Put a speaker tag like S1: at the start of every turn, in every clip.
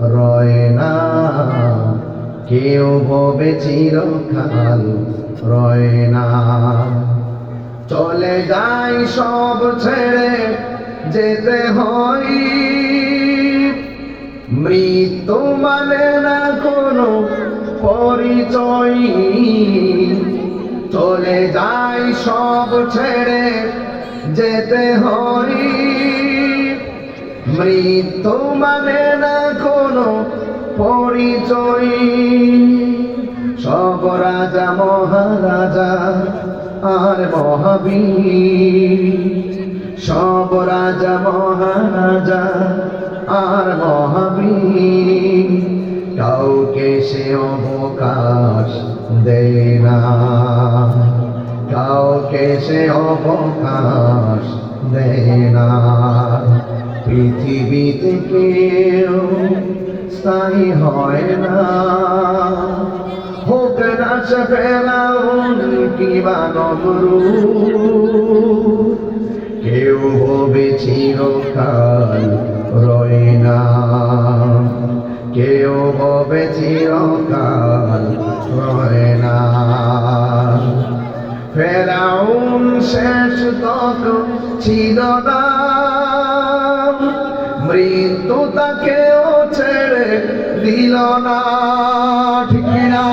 S1: রয় না। কেউ ভবে চিরকাল রয় না। চলে যাই সব ছেড়ে যেতে হয়। মৃত্যু মানে না কোনো পরিচয়। চলে যাই সব ছেড়ে যেতে হয়। মৃত্যু মানে না কোনো পরিচয়। সব রাজা, মহারাজা আর মহাবীর। সব রাজা, মহারাজা আর মহাবীর। কাউকে সে অবকাশ দেয় না। কাউকে সে অবকাশ দেয় না। পৃথিবীতে কেউ স্থায়ী হয় না। হোক না সে ফেরাউন কিবা নমরুদ কেউ হবে চিরকাল রয় না। কেউ হবে চিরকাল রয় না। ফেরাউন শেষ তক ছিল না। মৃত্যু তাকেও ছেড়ে দিল না, ঠিক না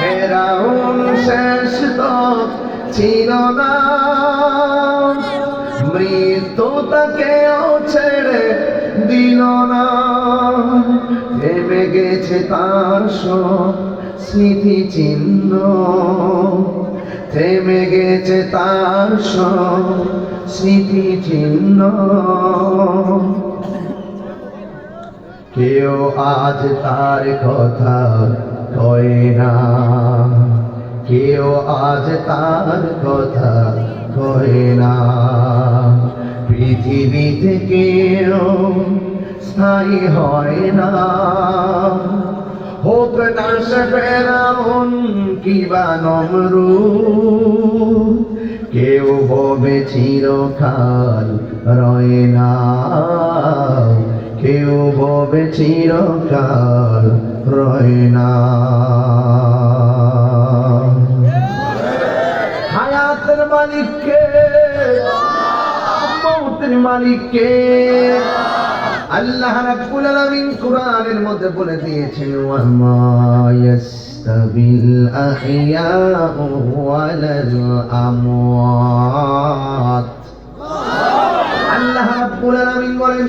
S1: ফেরাউন শেষ তক ছিল না। মৃত্যু তাকেও ছেড়ে দিল না। থেমে গেছে তার স্মৃতি চিহ্ন। থেমে গেছে তার স্মৃতি চিহ্ন। কেউ আজ তার কথা কয় না। কেউ আজ তার কথা কয় না। পৃথিবীতে কেউ স্থায়ী হয় না। হোক না ফেরাউন কিবা নমরুদ কেউ ভবে চিরকাল রয় না। কেউ ভবে চিরকাল রয় না। হায়াতের মালিককে, মৌতের মালিককে আল্লাহ রাব্বুল আলামিন কোরআনের মধ্যে বলে দিয়েছেন ওয়া মা ইয়াস্তাবিল আহইয়াউ ওয়ালাল আমওয়াত। আল্লাহ রাব্বুল আলামিন বলেন,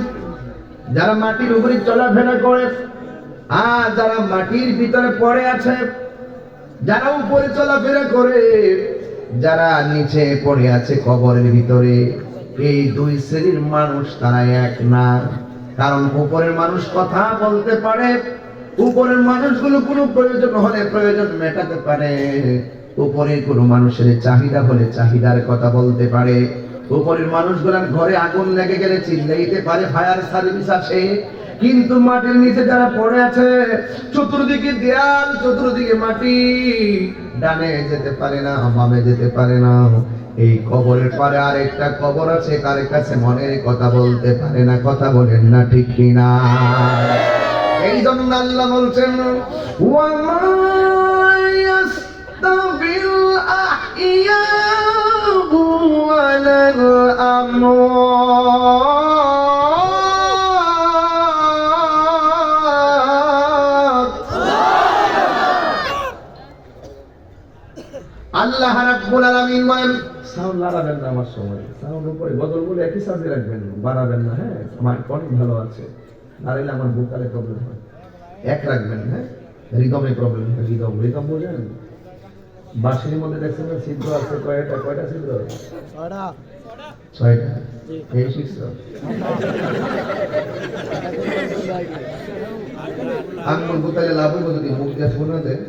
S1: যারা মাটির উপরে চলাফেরা করে আর যারা মাটির ভিতরে পড়ে আছে, যারা উপরে চলাফেরা করে, যারা নিচে পড়ে আছে কবরের ভিতরে, এই দুই শ্রেণির মানুষ তারা এক না। কারণ উপরের মানুষ কথা বলতে পারে, উপরের মানুষগুলো কোনো প্রয়োজন হলে প্রয়োজন মেটাতে পারে। উপরের কোনো মানুষের চাহিদা হলে চাহিদার কথা বলতে পারে। উপরের মানুষগুলার ঘরে আগুন লেগে গেলে চিল্লাইতে পারে, ফায়ার সার্ভিস আসে। কিন্তু মাটির নিচে যারা পড়ে আছে, চতুর্দিকে দেয়াল, চতুর্দিকে মাটি। ডানে যেতে পারে না, বামে যেতে পারে না। এই কবরের পরে আরেকটা কবর আছে তার কাছে মনের কথা বলতে পারে না, কথা বলেন না, ঠিক কিনা? এই জন্য আল্লাহ বলছেন ওয়ামা আলামিন বলেন সাউন্ড লাগাবেন না আমার সময়। সাউন্ড উপরে বদল বলে একই সাথে রাখবেন বাড়াবেন না হ্যাঁ? আমার অনেক ভালো আছে। নাহলে আমার ভোকালে প্রবলেম হয়। এক রাখবেন হ্যাঁ? রিদমে প্রবলেম হয় রিদম। রিদম বোঝেন? বাঁশির মধ্যে দেখছেন না ছিদ্র আছে কয়টা কয়টা ছিদ্র? ছয়টা। এই শিখছ আমি বলব তাহলে লাভ হইব যদি মুখ দিয়ে ফোন দেয়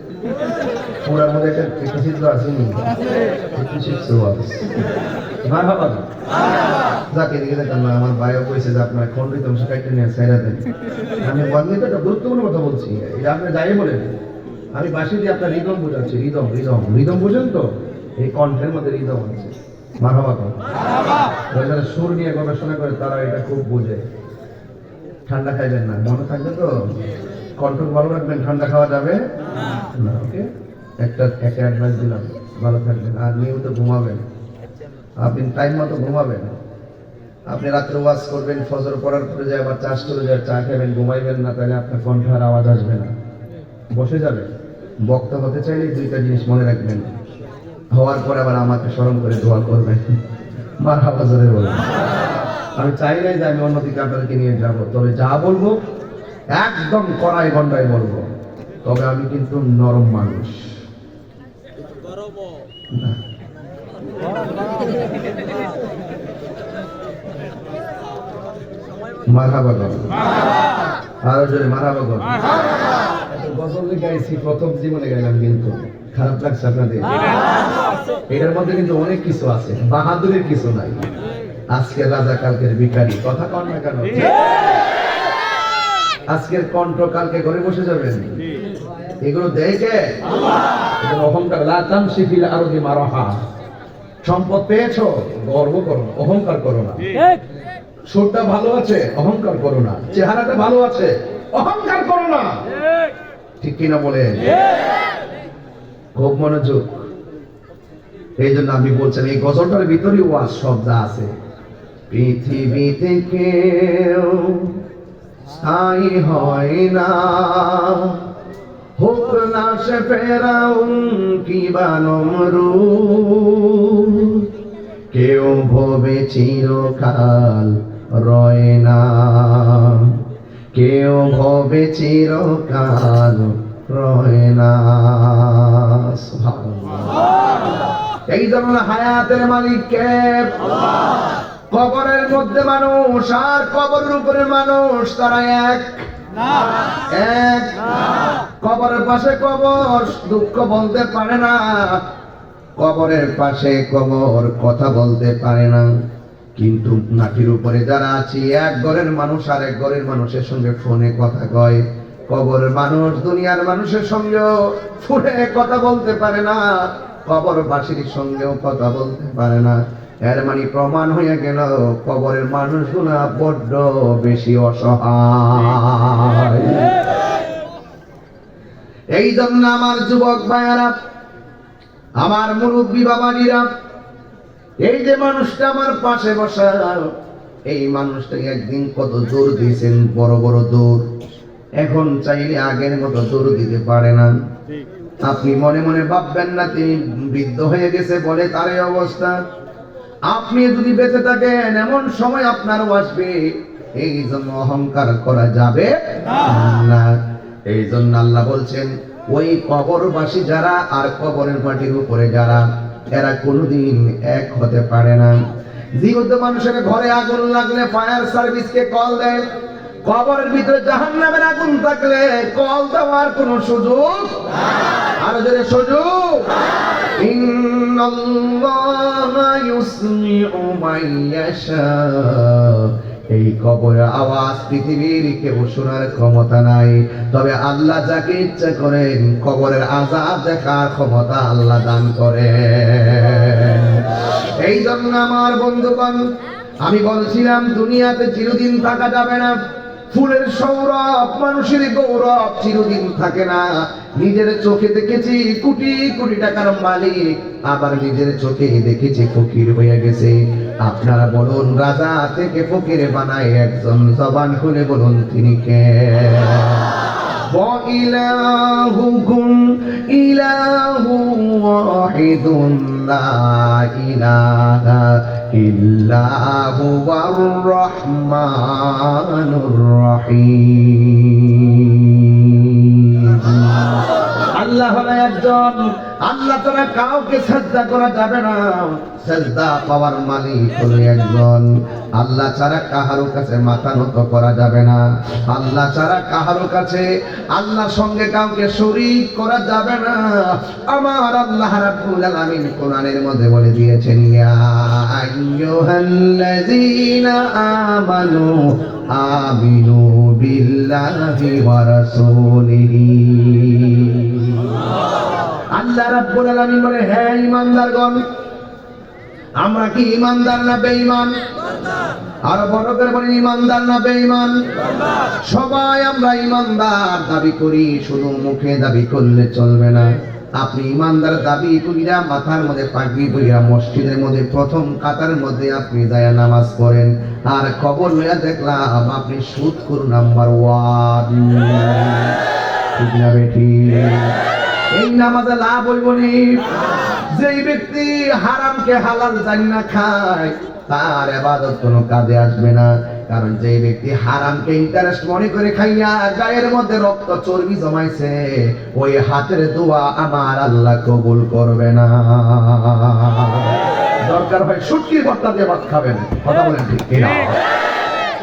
S1: ওনার মধ্যে একটা একটা চিত্র আছে নি একটু শিখছো ভাই বাবা যাকে দিকে দেখেন না আমার ভাইও কইছে যে আপনার খন্ডিত অংশ কাইটে নিয়ে সাইরা দেন। আমি বন্ধু একটা গুরুত্বপূর্ণ কথা বলছি। এটা আপনি যাই বলেন। আমি বাসি দিয়ে আপনার রিদম বোঝাচ্ছি। রিদম রিদম রিদম বোঝেন তো? এই কণ্ঠের মধ্যে রিদম আছে। মারহাবা কর যারা সুর নিয়ে গবেষণা করে তারা এটা খুব বোঝে। ঠান্ডা খাইবেন না। মনে থাকবে তো? কণ্ঠ ভালো রাখবেন, ঠান্ডা খাওয়া যাবে? না, ওকে? একটা একটা অ্যাডভাইস দিলাম, ভালো থাকবেন। আর নিয়মিত ঘুমাবেন। আপনি টাইম মতো ঘুমাবেন। আপনি রাত্রে ওয়াজ করবেন, ফজর পড়ার পরে যায় আবার চাষ করে যায়, চা খাবেন, ঘুমাইবেন না, তাহলে আপনার কণ্ঠ আর আওয়াজ আসবে না। বসে যাবে বক্তা হতে চাইলে দুইটা জিনিস মনে রাখবেন। হওয়ার পরে আবার আমাকে স্মরণ করে দোয়া করবেন। মার হাফাজরে বলবেন আমি চাই নাই যে আমি অন্যদিকে আপনাদেরকে নিয়ে যাব। তবে যা বলব, একদম কড়াই গন্ডাই বলব। তবে আমি কিন্তু নরম মানুষ। আরও জোরে গজল গাইছি প্রথম জীবনে গাইলাম কিন্তু। খারাপ লাগছে আপনাদের? এটার মধ্যে কিন্তু অনেক কিছু আছে বাহাদুরের কিছু নাই। আজকের রাজা কালকের ভিখারি কথা কন না কেন? আজকের কণ্ঠ কালকে ঘরে বসে যাবেন। এগুলো দেখে এগুলো অহংকার। লাতাম শিফিল আরও যে মারহা। সম্পদ পেয়েছ? গর্ব করো না অহংকার করো না। সুরটা ভালো আছে? অহংকার করো না। চেহারাটা ভালো আছে? অহংকার করো না। ঠিক। কিনা বলে খুব মনোযোগ। এই জন্য আমি বলছেন এই গজলটার ভিতরে ওয়াজ শব্দ আছে। পৃথিবীতে কেউ স্থায়ী হয় না। হোক না সে ফেরাউন কি বানমরু কেউ ভবে চিরকাল রয় না। কেউ ভবে চিরকাল রয় না। এই জন্য হায়াতের মালিক কে কবরের মধ্যে মানুষ আর কবরের উপরে মানুষ তারা এক। এক, কবরের পাশে কবর, দুঃখ বলতে পারে না। কবরের পাশে কবর, কথা বলতে পারে না। কিন্তু মাটির উপরে যারা আছি, এক ঘরের মানুষ আর এক ঘরের মানুষের সঙ্গে ফোনে কথা কয়। কবরের মানুষ দুনিয়ার মানুষের সঙ্গেও ফোনে কথা বলতে পারে না। কবরবাসীর সঙ্গেও কথা বলতে পারে না। এর মানে প্রমাণ হয়ে গেল কবরের মানুষগুলা বড্ড বেশি অসহায়। এই জন্য আমার যুবক ভাইয়ারা আমার মুরব্বী বাবাজিরা এই যে মানুষটা আমার পাশে বসা এই মানুষটাকে একদিন কত জোর দিয়েছেন বড় বড় দৌড় এখন চাইলে আগের মতো দৌড় দিতে পারে না। আপনি মনে মনে ভাববেন না তিনি বৃদ্ধ হয়ে গেছে বলে তার অবস্থা। আপনি যদি বেঁচে থাকেন এমন সময় আপনারও আসবে। এই জন্য অহংকার করা যাবে না। এই জন্য আল্লাহ বলছেন ওই কবরবাসী যারা আর কবরের মাটির উপরে যারা এরা কোনোদিন এক হতে পারে না। জীবিত মানুষের ঘরে আগুন লাগলে ফায়ার সার্ভিসকে কল দেয়। কবরের ভিতরে জাহান্নামের আগুন থাকলে কল দেওয়ার কোনো সুযোগ আর যদি সুযোগ এই কবরের আওয়াজ পৃথিবীর কেউ শোনার ক্ষমতা নাই। তবে আল্লাহ যাকে ইচ্ছা করেন, কবরের আজাব দেখার ক্ষমতা আল্লাহ দান করে এই জন্য আমার বন্ধুগণ, আমি বলছিলাম, দুনিয়াতে চিরদিন থাকা যাবে না। ফুলের সৌরভ মানুষের গৌরব চিরদিন থাকে না নিজের চোখে দেখেছি কোটি কোটি টাকার মালিক আবার নিজের চোখে দেখেছি ফকির হয়ে গেছে আপনারা বলুন রাজা থেকে ফকির বানায় একজন জবান খুলে বলুন তিনি কে وإلهكم إله واحد لا إله إلا هو الرحمن الرحيم. আল্লাহ হলো একজন। আল্লাহ তারা কাউকে সাজদা করা যাবে না। সাজদা পাওয়ার মালিক হলো একজন। আল্লাহ ছাড়া কাহারো কাছে মাথা নত করা যাবে না। আল্লাহ ছাড়া কাহারো কাছে আল্লাহর সঙ্গে কাউকে শরীক করা যাবে না। আমার আল্লাহ রাব্বুল আলামিন কোরআনের মধ্যে বলে দিয়েছেন, ইয়া আইয়ুহাল্লাযীনা আমানু আমিনু বিল্লাহি ওয়া রাসূলিহি। আল্লাহ রাব্বুল আলামিন বলে হ্যাঁ ইমানদারগণ আমরা কি ইমানদার না বেঈমান? আর বড় করে বলেন ইমানদার না বেঈমান? সবাই আমরা ইমানদার দাবি করি, শুধু মুখে দাবি করলে চলবে না। আপনি ইমানদার দাবি করিয়া মাথার মধ্যে পাগড়ি করিয়া মসজিদের মধ্যে, প্রথম কাতার মধ্যে আপনি দায়া নামাজ পড়েন। আর খবর লইয়া দেখলাম, আপনি সুদ করুন নাম্বার ওয়ান। ঠিক না বেঠি এই নামাজে লাভ হইব নি। যেই ব্যক্তি হারামকে হালাল জানি না খায়, তার এবাদত কোনো কাজে আসবে না। কারণ যে ব্যক্তি হারামকে ইন্টারেস্ট মনে করে খাইয়া গায়ের মধ্যে রক্ত চর্বি জমাইছে, ওই হাতের দোয়া আমার আল্লাহ কবুল করবে না। দরকার হয় সুটকির ভর্তা দিয়ে ভাত খাবেন। কথা বলেন ঠিক?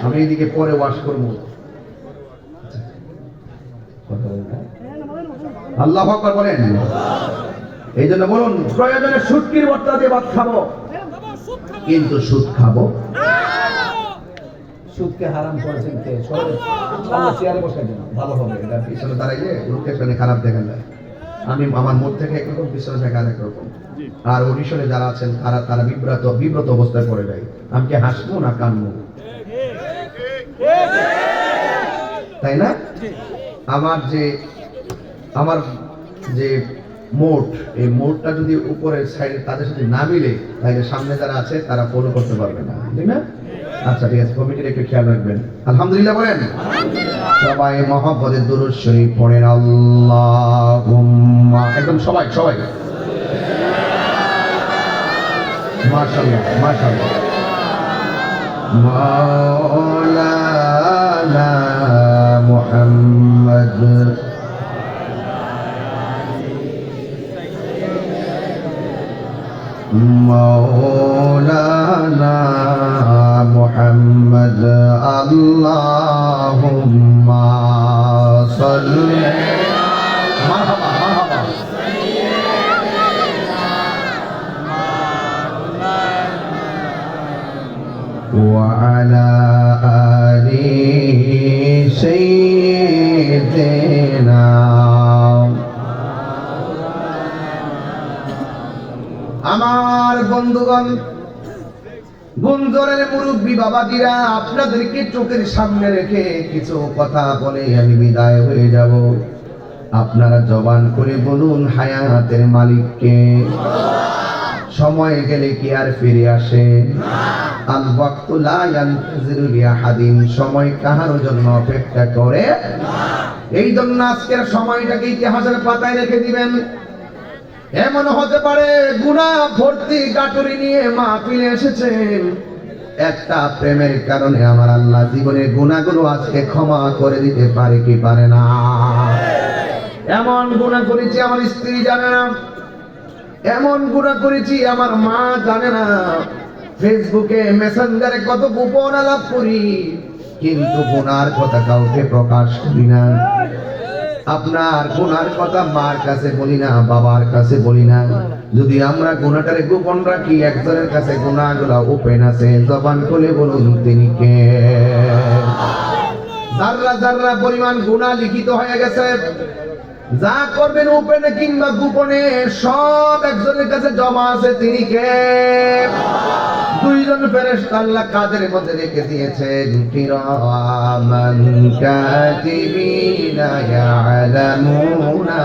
S1: আমি এইদিকে পরে ওয়াশ করব। কথা বলেন না? আল্লাহ আকবার বলেন। এই জন্য বলুন প্রয়োজনে সুটকির ভর্তা দিয়ে ভাত খাব। কিন্তু সুদ খাব।
S2: সুদকে হারাম করেছেন কে? চেয়ারে বসে দিন
S1: ভালো হবে এটা পিছনে দাঁড়াইলে লোকের সামনে খারাপ দেখা যায় আমি আমার মুখ থেকে একরকম পিছনে থেকে আরেক রকম। আর অডিশনে যারা আছেন তারা তারা বিব্রত বিব্রত অবস্থায় পড়ে যায়। আমি কি হাসবো না কানবো? তাই না? আমার যে আমার যে মোট, এই মোটটা যদি উপরের সাইডে তাদের সাথে না মিলে, তাহলে সামনে যারা আছে, তারা ফলো করতে পারবে না। ঠিক না? আচ্ছা ঠিক আছে, কমিটির একটু খেয়াল রাখবেন। আলহামদুলিল্লাহ বলেন। সবাই মহব্বতের দুরুদ শরীফ পড়েন। আল্লাহুম্মা। একদম সবাই সবাই। মাশাআল্লাহ মাশাআল্লাহ। মাওলানা মুহাম্মদ مولانا محمد اللهم صل مرحبا مرحبا. وعلى آل سيدنا আমার বন্ধুগণ গুঞ্জরের মুরব্বী বাবাজিরা আপনাদেরকে চোখের সামনে রেখে কিছু কথা বলে আমি বিদায় হয়ে যাব। আপনারা জবান করে বলুন হায়াতের মালিককে। সময় গেলে কি আর ফিরে আসে? আল লা ইয়ানতাজিরু সময় কাহারও জন্য অপেক্ষা করে? এই জন্য আজকের সময়টাকে ইতিহাসের পাতায় রেখে দিবেন। এমন হতে পারে গুণা ভর্তি গাটুরি নিয়ে মা মাহফিলে এসেছেন। একটা প্রেমের কারণে আমার আল্লাহ জীবনের গুণাগুলো আজকে ক্ষমা করে দিতে পারে কি পারে না। এমন গুণা করেছি আমার স্ত্রী জানে না। এমন গুণা করেছি আমার মা জানে না। ফেসবুকে মেসেঞ্জারে কত গোপন আলাপ করি, কিন্তু গুনার কথা কাউকে প্রকাশ করি না। আপনার গুনার কথা মার কাছে বলি না, বাবার কাছে বলি না। যদি আমরা গুনাটারে গোপন রাখি, একজনের কাছে গুনাহগুলো ওপেন আছে, জবান খুলে বলুন, তিনি কে? জাররা জাররা পরিমাণ গুনাহ লিখিত হয়ে গেছে, যা করবেন ওপেনে কিংবা গোপনে, সব একজনের কাছে জমা আছে, তিনি কে? দুইজন ফেরেশতা আল্লাহ কাদের মধ্যে রেখে দিয়েছেন? কিরামান কাতিবিনা ইয়ালামুনা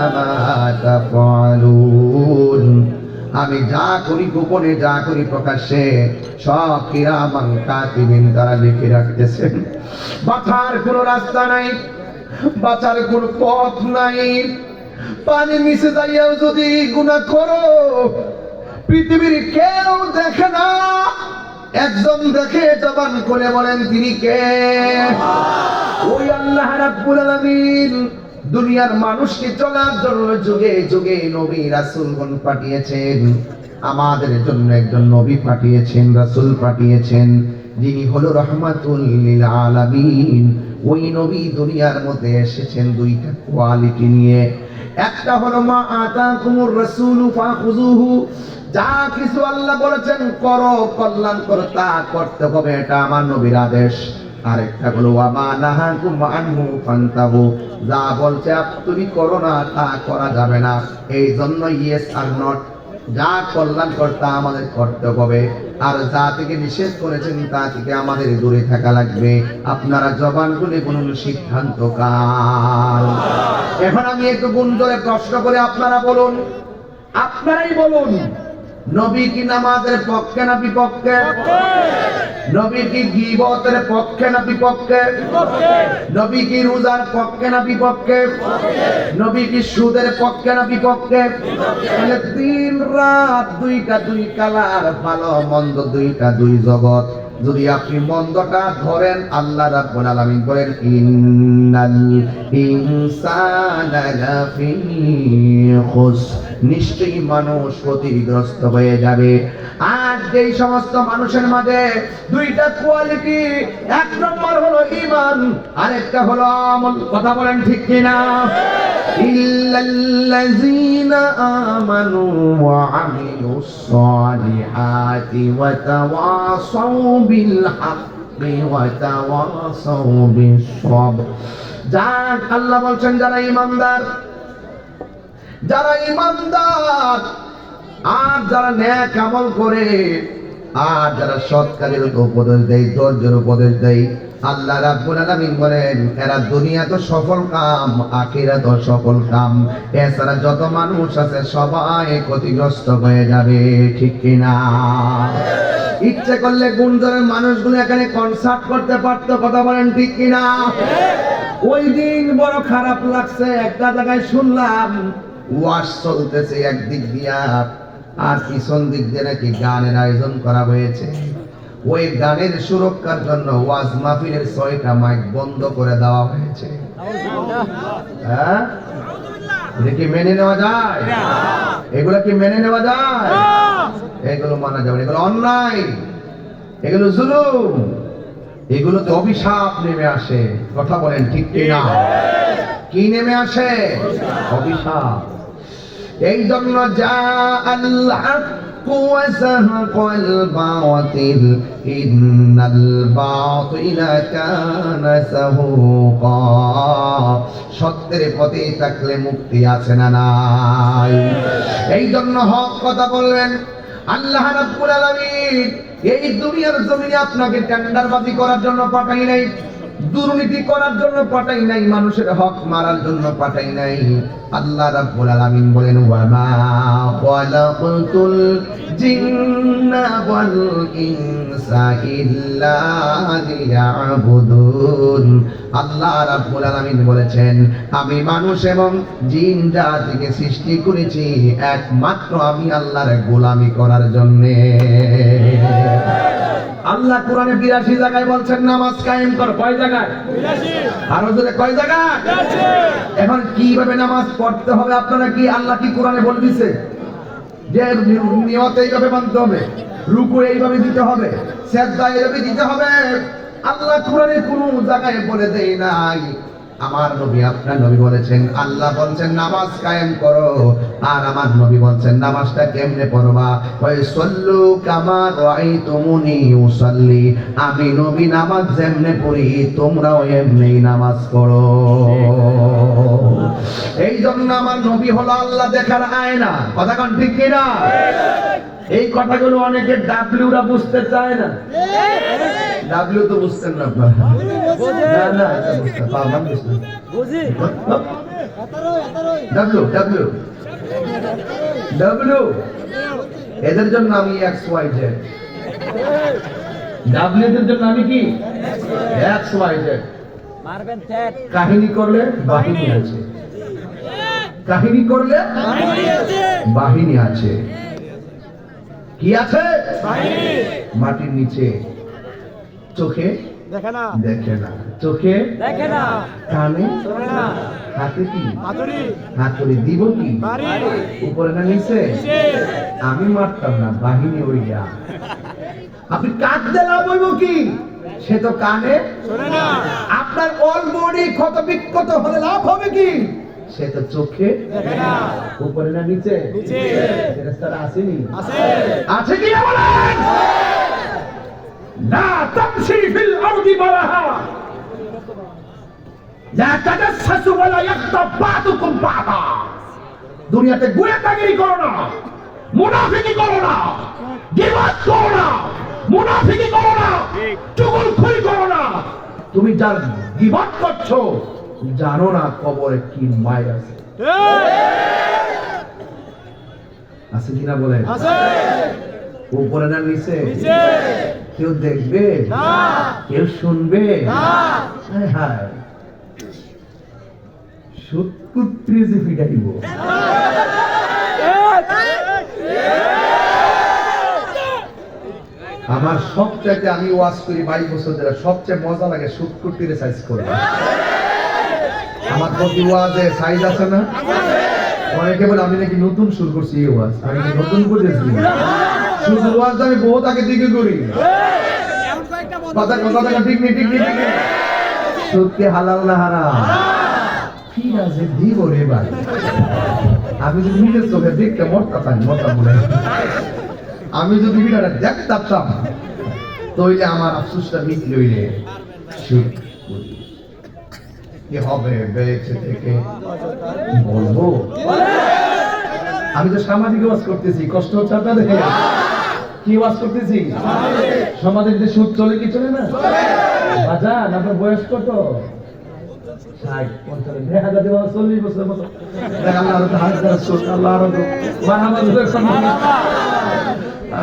S1: আমি যা করি গোপনে, যা করি প্রকাশ্যে, সব কিরামান কাতিবিন তারা লিখে রাখতেছেন। বাঁচার কোনো রাস্তা নাই, বাঁচার কোনো পথ নাই। পানি মিশে যাইয়াও যদি গুণা করো, পৃথিবীর কেউ দেখে না। একজন দেখে জবান করে বলেন তিনি কে? ওই আল্লাহ রাব্বুল আলামিন দুনিয়ার মানুষকে চলার জন্য যুগে যুগে নবী রাসূলগণ পাঠিয়েছেন। আমাদের জন্য একজন নবী পাঠিয়েছেন রাসূল পাঠিয়েছেন। যিনি হলো রহমাতুল লিল আলামিন। ওই নবী দুনিয়ার মধ্যে এসেছেন দুইটা কোয়ালিটি নিয়ে। একটা হলো মা আতাকুমুর রাসূলু ফাখুযুহু। যা কিছু আল্লাহ বলেছেন করো কল্যাণ করো তা করতে হবে, এটা আমার নবীর আদেশ। আরেকটা হলো ফান্তাহু। যা বলছে তুমি করো না, তা করা যাবে না। এই জন্য ইয়েস আর নট যা কল্যাণ কর্তা আমাদের করতে হবে। আর যা থেকে নিষেধ করেছেন, তা থেকে আমাদের দূরে থাকা লাগবে। আপনারা জবানগুলি বলুন সিদ্ধান্ত কাল এখন আমি একটু গুঞ্জরে প্রশ্ন করে, আপনারা বলুন। আপনারাই বলুন। নবী কি নামাজের পক্ষে না বিপক্ষে? নবী কি গিবতের পক্ষে না বিপক্ষে? নবী কি রোজার পক্ষে না বিপক্ষে? নবী কি সুদের পক্ষে না বিপক্ষে। তাহলে দিন রাত দুইটা দুই কালার ভালো মন্দ দুইটা দুই জগৎ। যদি আপনি মন্দটা ধরেন, আল্লাহ রাব্বুল আলামিন বলেন, ইন্নাল ইনসানা লাফি খুস। নিশ্চয়ই মানুষ ক্ষতিগ্রস্ত হয়ে যাবে। আর যেই সমস্ত মানুষের মাঝে দুইটা কোয়ালিটি, এক নম্বর হলো ঈমান, আরেকটা হলো আমল। কথা বলেন ঠিক কিনা? ইল্লাল্লাযীনা আমানু ওয়া আমিলুস সালিহাতি যাক, আল্লাহ বলছেন, যারা ইমানদার যারা ইমানদার আর যারা ন্যাক আমল করে, আর যারা সৎ উপদেশ দেয়, ধৈর্যের উপদেশ দেয় আল্লাহ রাব্বুল আলামিন বলেন, এরা দুনিয়া তো সফল কাম আখিরা তো সফল কাম। এছাড়া যত মানুষ আছে, সবাই ক্ষতিগ্রস্ত হয়ে যাবে, ঠিক কিনা? ইচ্ছে করলে গুঞ্জনের মানুষগুলো এখানে কনসার্ট করতে পারতো, কথা বলেন ঠিক কিনা? ওই দিন বড় খারাপ লাগছে, একটা জায়গায় শুনলাম, ওয়াশ চলতেছে একদিক দিয়া, আর পিছন দিক দিয়ে নাকি গানের আয়োজন করা হয়েছে। ওই গানের সুরক্ষার জন্য ওয়াজ মাহফিলের ছয়টা মাইক বন্ধ করে দেওয়া হয়েছে। হ্যাঁ? কি মেনে নেওয়া যায়? এগুলো কি মেনে নেওয়া যায়? এগুলো মানা যাবে এগুলো অন্যায়। এগুলো জুলুম। এগুলোতে অভিশাপ নেমে আসে। কথা বলেন ঠিক কিনা? কি নেমে আসে? অভিশাপ। এই জন্য যা আল্লাহ وزهق الباطل إن الباطل كان زهوقا সত্যের পথে থাকলে মুক্তি আছে না নাই এই জন্য হক কথা বলবেন আল্লাহ রাব্বুল আলামিন এই দুনিয়ার জমিনে আপনাকে টেন্ডারবাজি করার জন্য পাঠাই নাই দুর্নীতি করার জন্য পাঠাই নাই মানুষের হক মারার জন্য পাঠাই নাই আল্লাহ রাব্বুল আলামিন বলেন ওয়া মা খালাকতুল জিন্না ওয়াল ইনসা ইল্লা লিয়াবুদুন। আল্লাহ রাব্বুল আলামিন বলেছেন আমি মানুষ এবং জিন জাতিকে সৃষ্টি করেছি একমাত্র আমি আল্লাহর গোলামি করার জন্যে। আল্লাহ কোরআনে বিরাশি জায়গায় বলছেন নামাজ কায়েম কর। কয় জায়গায়? আরও জোরে কয় জায়গায়? এখন কীভাবে নামাজ পড়তে হবে, আপনারা কি আল্লাহ কি কোরআনে বলে দিছে? যে নিয়ত এইভাবে মানতে হবে, রুকু এইভাবে দিতে হবে সেদ্ধা এইভাবে দিতে হবে। আল্লাহ কোরআনে কোন জায়গায় বলে দেয় নাই। আমার নবী, আপনার নবী বলেছেন, আল্লাহ বলছেন, নামাজ কায়েম করো। আর আমার নবী বলছেন, নামাজটা কেমনে পড়বা? ওই সল্লু কামা রাআইতুমুনি উসাল্লি। আমি নবী, নামাজ যেমনে পড়ি, তোমরাও এমনি নামাজ পড়ো। এই জন্য আমার নবী হলো আল্লাহ দেখার আয়না। কথা কোন ঠিক কিনা? এই কথাগুলো অনেকে ডাব্লিউরা বুঝতে চায় না। ডাব্লিউ তো বুঝতেন না না না ডাব্লিউ এদের জন্য আমি এক্স ওয়াই জেড ডাব্লিউ এদের জন্য আমি কি? এক্স ওয়াই জেড কাহিনী করলে বাহিনী আছে। কাহিনী করলে বাহিনী আছে। কি আছে? মাটির নিচে। চোখে
S3: দেখে না।
S1: দেখে না। চোখে
S3: দেখে না।
S1: কানে
S3: শোনে না।
S1: হাতে কি?
S3: হাতুড়ি।
S1: হাতুড়ি দিব কি? উপরে না নিচে? আমি মারতাম না বাহিনী ওইয়া। আপনি কাঁদতে লাভ হইব কি? সে তো কানে।
S3: শোনে না।
S1: আপনার অল বডি ক্ষত বিক্ষত হলে লাভ হবে কি? সে তো চোখে
S3: দেখে না।
S1: উপরে না নিচে?
S3: নিচে।
S1: ফেরেশতারা আসেনি?
S3: আছে
S1: আছে কি বলেন? لا تمشي في الأرض مرها لا تجسس ولا يغتب بعضكم بعضا দুনিয়াতে গুয়েতাগিরি করো না মুনাফিকি করো না গিবাদ করো না মুনাফিকি করো না চুগলখড়ি করো না তুমি যার গিবাদ করছো জানো না কবরে কি মায় আছে আছে কিনা বলেন
S3: আছে
S1: উপরে না নিচে
S3: নিচে
S1: কেউ দেখবে? কেউ শুনবে? হায় যে ফিটাইব আমার সবচাইতে আমি ওয়াজ করি বাইশ বছর ধরে সবচেয়ে মজা লাগে সুটকুটিরে সাইজ করে। আমার প্রতি ওয়াজে সাইজ আছে না? অনেকে বলে আমি নাকি নতুন শুরু করছি এই ওয়াজ। আমি নতুন করেছি শুধু ওয়াজ আমি বহুত আগে দিকে করি। কথা কথা ঠিক নেই ঠিক নেই সত্যি হালাল না হারাম? ঠিক আছে দিব রে ভাই? আমি যদি নিজের চোখে দেখতে মরতাম মরতাম বলে। আমি যদি ভিডিওটা দেখতাম তইলে আমার আফসোসটা মিটল করি। কি হবে বেঁচে থেকে? বলব? আমি তো সামাজিক ওয়াজ করতেছি, কষ্ট হচ্ছে আপনাদের? কি ওয়াজ করতেছি? সমাজের যে সুদ চলে কি চলে না? বাজান আপনার বয়স কত? চল্লিশ বছর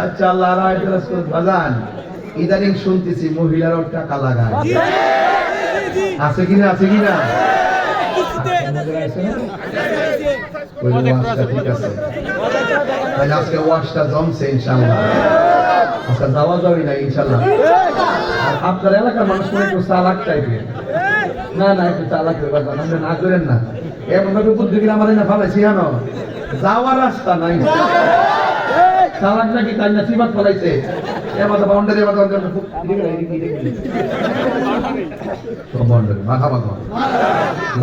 S1: আচ্ছা আল্লাহ বাজান ইদানিং শুনতেছি মহিলারাও টাকা লাগায়। আছে কিনা আছে কিনা ওয়াজটা ঠিক আছে। তাহলে আজকে ওয়াজটা জমছে ইনশাআল্লাহ। আজকে যাওয়া যাবে না ইনশাআল্লাহ। আর আপনার এলাকার মানুষ মনে একটু চালাক টাইপের। না না, একটু চালাক ব্যাপার আপনি না করেন না। এমন ভাবে বুদ্ধি কিনা আমার না ফালাইছি, জানো? যাওয়ার রাস্তা নাই। চালাক নাকি তাই না সিবাত ফলাইছে? বাউন্ডারি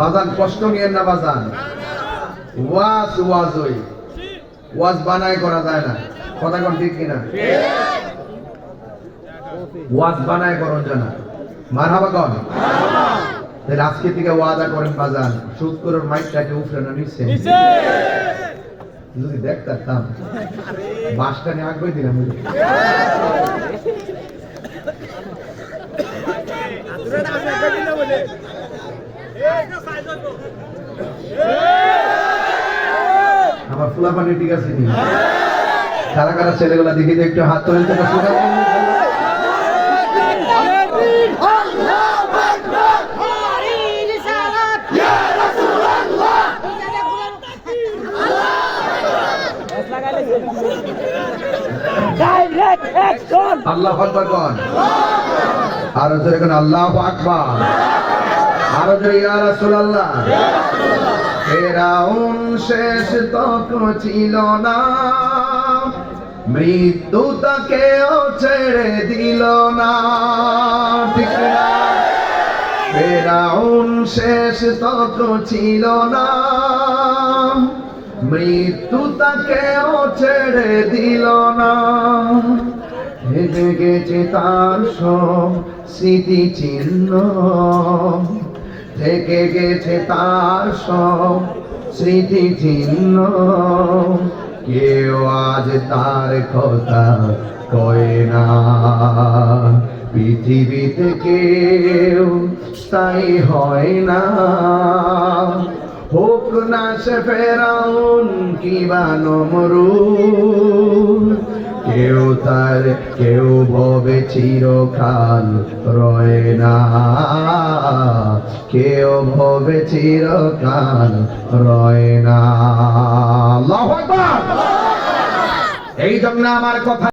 S1: বাজান কষ্ট নিয়েন না, বাজান। ওয়াজ ওয়াজ ওই। ওয়াজ বানায় করা যায় না। কথা কোন ঠিক কিনা? ওয়াজ বানায় করন জানা মারহাবা কন? তাহলে আজকে থেকে ওয়াদা করেন বাজান সুদ করে মাইকটাকে উফরে না নিচ্ছে
S3: নিচে!
S1: যদি দেখতাম বাসটা নিয়ে আগ্রহ দিলাম। আমার ফুলা পানি ঠিক আছে নি কারা কারা ছেলেগুলা দেখি যে একটু হাত তো
S3: ডাইরেক্ট অ্যাকশন
S1: আল্লাহ আকবার কোন? আরও জোরে কোন, আল্লাহ আকবার। আরও জোরে, ইয়া রাসূলুল্লাহ। ফেরাউন শেষ তক ছিল না। মৃত্যু তাকেও ছেড়ে দিল না। ঠিক ফেরাউন শেষ তক ছিল না। মৃত্যু তাকেও ছেড়ে দিল না। হেঁটে গেছে তার সব স্মৃতি চিহ্ন থেকে গেছে তার সব স্মৃতি চিহ্ন কেউ আজ তার কথা কয় না। পৃথিবীতে কেউ তাই হয় না। হোক না সে ফেরাউন কিবা নমরুদ। কেউ তার, কেউ ভবে চিরকাল রয় না। কেউ ভবে চিরকাল রয় না। এই জন্য আমার কথা